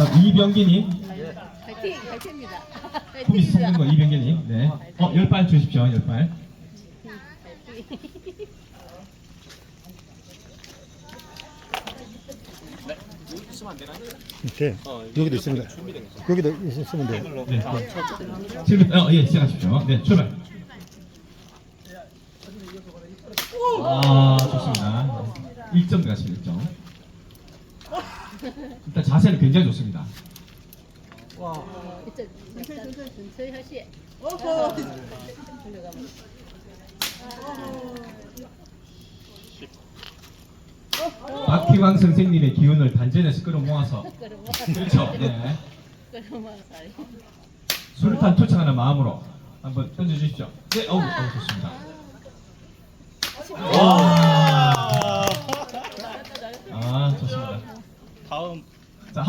다음 이병기님, 파이팅! 파이팅입니다. 후미스 속는 거 이병기님. 네. 어, 열발 주십시오, 열 발. 이렇게 여기도 있습니다. 여기도 있으면 돼요. 네. 질문, 어, 예, 시작하십시오. 네, 출발. 아, 좋습니다. 1점 들어가십니다, 1점. 일단 자세는 굉장히 좋습니다. 진짜 천천히 천천히 하시. 올라가면. 박희광 선생님의 기운을 단전에서 끌어모아서 끌어모. 그렇죠. 네. 끌어모 살이. 술탄 투척하는 마음으로 한번 던져주십시오. 네, 어우, 어우 좋습니다. 와, 好。